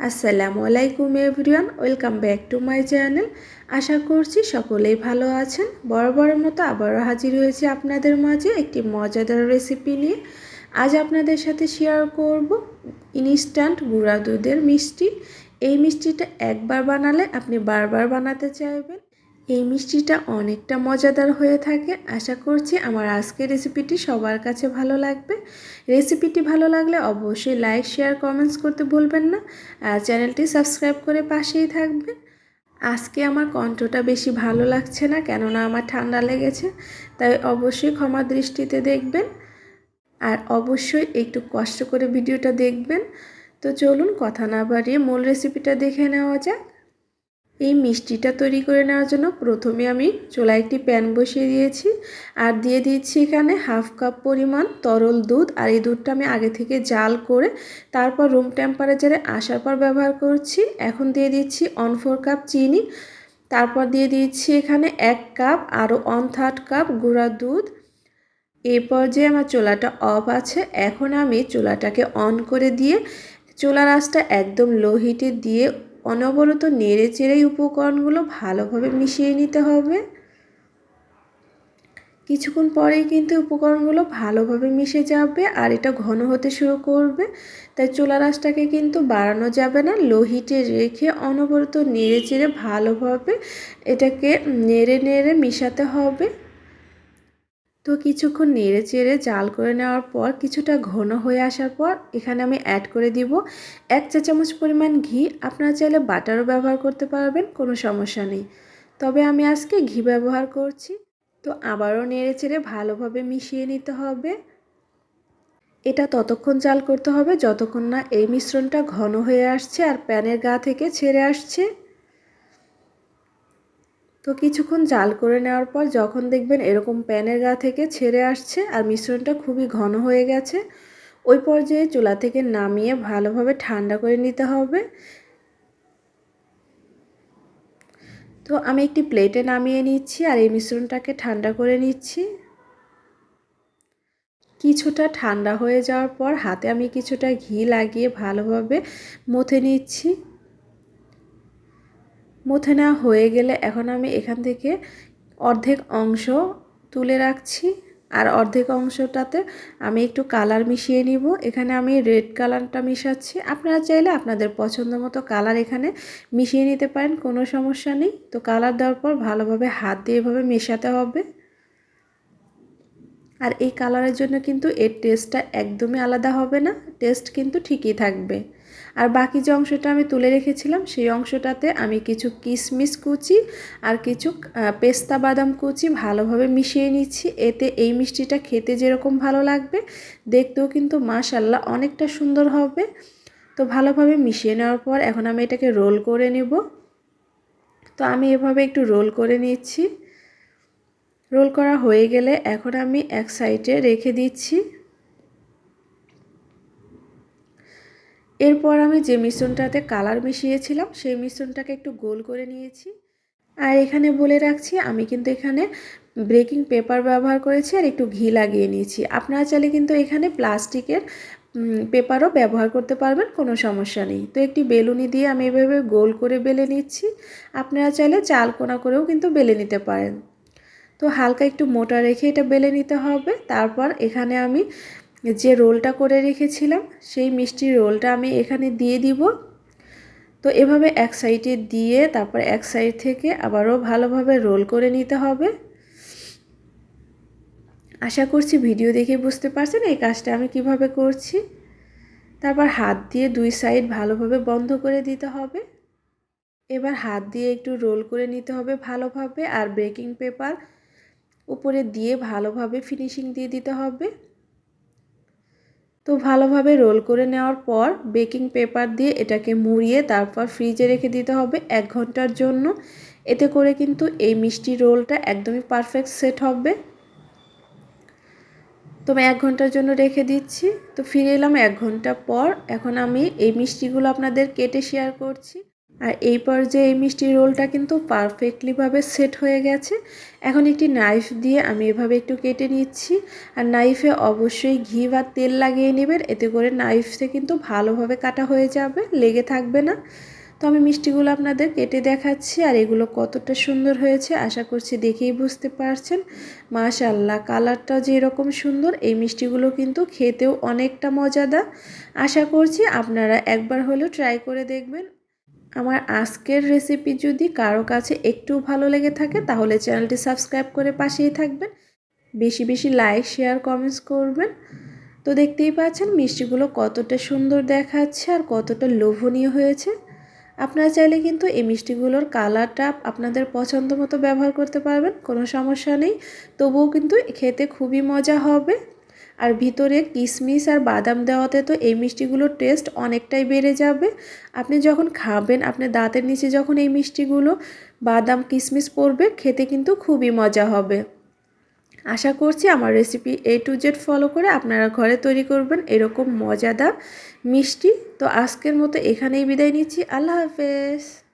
আসসালামু আলাইকুম everyone, welcome back to my channel. আশা করছি সকলেই ভালো আছেন। বড় মতো আবারও হাজির হয়েছি আপনাদের মাঝে একটি মজাদার রেসিপি নিয়ে। আজ আপনাদের সাথে শেয়ার করব ইনস্ট্যান্ট গুঁড়া দুধের মিষ্টি। এই মিষ্টিটা একবার বানালে আপনি বারবার বানাতে চাইবেন। এই মিষ্টিটা অনেকটা মজাদার হয়ে থাকে। আশা করছি আমার আজকের রেসিপিটি সবার কাছে ভালো লাগবে। রেসিপিটি ভালো লাগলে অবশ্যই লাইক শেয়ার কমেন্টস করতে ভুলবেন না। আর চ্যানেলটি সাবস্ক্রাইব করে পাশেই থাকবেন আজকে আমার কণ্ঠটা বেশি ভালো লাগছে না, কেননা আমার ঠান্ডা লেগেছে, তাই অবশ্যই ক্ষমা দৃষ্টিতে দেখবেন। আর অবশ্যই একটু কষ্ট করে ভিডিওটা দেখবেন। তো চলুন কথা না বাড়িয়ে মূল রেসিপিটা দেখে নেওয়া যাক। এই মিষ্টিটা তৈরি করে নেওয়ার জন্য প্রথমে আমি চুলায় একটি প্যান বসিয়ে দিয়েছি আর দিয়ে দিচ্ছি এখানে হাফ কাপ পরিমাণ তরল দুধ আর এই দুধটা আমি আগে থেকে জাল করে তারপর রুম টেম্পারেচারে আসার পর ব্যবহার করছি। এখন দিয়ে দিচ্ছি অন ফোর কাপ চিনি। তারপর দিয়ে দিচ্ছি এখানে এক কাপ আরও অন থার্ড কাপ গুঁড়া দুধ। এই পর্যায়ে আমার চুলাটা অফ আছে। এখন আমি চুলাটাকে অন করে দিয়ে চুলার আঁচটা একদম লো হিটে দিয়ে অনবরত নেড়ে চেড়ে উপকরণগুলো ভালোভাবে মিশিয়ে নিতে হবে। কিছুক্ষণ পরেই কিন্তু উপকরণগুলো ভালোভাবে মিশে যাবে আর এটা ঘন হতে শুরু করবে। তাই চুলা রাসটাকে কিন্তু বাড়ানো যাবে না, লো হিটে রেখে অনবরত নেড়ে চেড়ে ভালোভাবে এটাকে নেড়ে নেড়ে মিশাতে হবে। তো কিছুক্ষণ নেড়ে চেড়ে জাল করে নেওয়ার পর কিছুটা ঘন হয়ে আসার পর এখানে আমি অ্যাড করে দিব এক চা চামচ পরিমাণ ঘি। আপনারা চাইলে বাটারও ব্যবহার করতে পারবেন, কোনো সমস্যা নেই। তবে আমি আজকে ঘি ব্যবহার করছি। তো আবারও নেড়ে চেড়ে ভালোভাবে মিশিয়ে নিতে হবে। এটা ততক্ষণ জাল করতে হবে যতক্ষণ না এই মিশ্রণটা ঘন হয়ে আসছে আর প্যানের গা থেকে ছেড়ে আসছে। তো কিছুক্ষণ জাল করে নেওয়ার পর যখন দেখবেন এরকম প্যানের গা থেকে ছেড়ে আসছে আর মিশ্রণটা খুবই ঘন হয়ে গেছে, ওই পর্যায়ে চুলা থেকে নামিয়ে ভালোভাবে ঠান্ডা করে নিতে হবে। তো আমি একটি প্লেটে নামিয়ে নিচ্ছি আর এই মিশ্রণটাকে ঠান্ডা করে নিচ্ছি। কিছুটা ঠান্ডা হয়ে যাওয়ার পর হাতে আমি কিছুটা ঘি লাগিয়ে ভালোভাবে মথে নিচ্ছি। মুথে নেওয়া হয়ে গেলে এখন আমি এখান থেকে অর্ধেক অংশ তুলে রাখছি। আর অর্ধেক অংশটাতে আমি একটু কালার মিশিয়ে নিব। এখানে আমি রেড কালারটা মিশাচ্ছি। আপনারা চাইলে আপনাদের পছন্দ মতো কালার এখানে মিশিয়ে নিতে পারেন, কোনো সমস্যা নেই। তো কালার দেওয়ার পর ভালোভাবে হাত দিয়ে এভাবে মেশাতে হবে। আর এই কালারের জন্য কিন্তু এর টেস্টটা একদমই আলাদা হবে না। টেস্ট কিন্তু ঠিকই থাকবে। আর বাকি যে অংশটা আমি তুলে রেখেছিলাম, সেই অংশটাতে আমি কিছু কিশমিশ কুচি আর কিছু পেস্তা বাদাম কুচি ভালোভাবে মিশিয়ে নিচ্ছি। এতে এই মিষ্টিটা খেতে যেরকম ভালো লাগবে, দেখতেও কিন্তু মাশাল্লাহ অনেকটা সুন্দর হবে। তো ভালোভাবে মিশিয়ে নেওয়ার পর এখন আমি এটাকে রোল করে নেব। তো আমি এভাবে একটু রোল করে নিচ্ছি। রোল করা হয়ে গেলে এখন আমি এক সাইডে রেখে দিচ্ছি। এরপর আমি যে মিশ্রণটাতে কালার মিশিয়েছিলাম, সেই মিশ্রণটাকে একটু গোল করে নিয়েছি। আর এখানে বলে রাখছি, আমি কিন্তু এখানে ব্রেকিং পেপার ব্যবহার করেছি আর একটু ঘি লাগিয়ে নিয়েছি। আপনারা চাইলে কিন্তু এখানে প্লাস্টিকের পেপারও ব্যবহার করতে পারবেন, কোনো সমস্যা নেই। তো একটি বেলুনি দিয়ে আমি এভাবে গোল করে বেলে নিচ্ছি। আপনারা চাইলে চাল কোনা করেও কিন্তু বেলে নিতে পারেন। তো হালকা একটু মোটা রেখে এটা বেলে নিতে হবে। তারপর এখানে আমি যে রোলটা করে রেখেছিলাম, সেই মিষ্টির রোলটা আমি এখানে দিয়ে দিব। তো এভাবে এক সাইডে দিয়ে তারপর এক সাইড থেকে আবারও ভালোভাবে রোল করে নিতে হবে। আশা করছি ভিডিও দেখে বুঝতে পারছেন এই কাজটা আমি কীভাবে করছি। তারপর হাত দিয়ে দুই সাইড ভালোভাবে বন্ধ করে দিতে হবে। এবার হাত দিয়ে একটু রোল করে নিতে হবে ভালোভাবে আর বেকিং পেপার উপরে দিয়ে ভালোভাবে ফিনিশিং দিয়ে দিতে হবে। তো ভালোভাবে রোল করে নেওয়ার পর বেকিং পেপার দিয়ে এটাকে মুড়িয়ে তারপর ফ্রিজে রেখে দিতে হবে এক ঘণ্টার জন্য। এতে করে কিন্তু এই মিষ্টি রোলটা একদমই পারফেক্ট সেট হবে। তো আমি এক ঘণ্টার জন্য রেখে দিচ্ছি। তো ফিরে এলাম এক ঘণ্টা পর। এখন আমি এই মিষ্টিগুলো আপনাদের কেটে শেয়ার করছি। আর এই পর্যায়ে এই মিষ্টি রোলটা কিন্তু পারফেক্টলিভাবে সেট হয়ে গেছে। এখন একটি নাইফ দিয়ে আমি এভাবে একটু কেটে নিচ্ছি। আর নাইফে অবশ্যই ঘি বা তেল লাগিয়ে নেবেন, এতে করে নাইফে কিন্তু ভালোভাবে কাটা হয়ে যাবে, লেগে থাকবে না। তো আমি মিষ্টিগুলো আপনাদের কেটে দেখাচ্ছি আর এগুলো কতটা সুন্দর হয়েছে আশা করছি দেখেই বুঝতে পারছেন। মাশাল্লাহ কালারটা যে এরকম সুন্দর, এই মিষ্টিগুলো কিন্তু খেতেও অনেকটা মজাদার। আশা করছি আপনারা একবার হলেও ট্রাই করে দেখবেন। আমার আজকের রেসিপি যদি কারও কাছে একটু ভালো লেগে থাকে, তাহলে চ্যানেলটি সাবস্ক্রাইব করে পাশেই থাকবেন। বেশি বেশি লাইক শেয়ার কমেন্টস করবেন। তো দেখতেই পাচ্ছেন, মিষ্টিগুলো কতটা সুন্দর দেখাচ্ছে আর কতটা লোভনীয় হয়েছে। আপনারা চাইলে কিন্তু এই মিষ্টিগুলোর কালারটা আপনাদের পছন্দ মতো ব্যবহার করতে পারবেন, কোনো সমস্যা নেই। তবুও কিন্তু খেতে খুবই মজা হবে। আর ভিতরে কিশমিশ আর বাদাম দেওয়াতে তো এই মিষ্টিগুলোর টেস্ট অনেকটাই বেড়ে যাবে। আপনি যখন খাবেন, আপনি দাঁতের নিচে যখন এই মিষ্টিগুলো বাদাম কিশমিশ পড়বে, খেতে কিন্তু খুবই মজা হবে। আশা করছি আমার recipe A to Z follow করে আপনারা ঘরে তৈরি করবেন এরকম মজাদার মিষ্টি। তো আজকের মতো এখানেই বিদায় নিচ্ছি। আল্লাহ হাফেজ।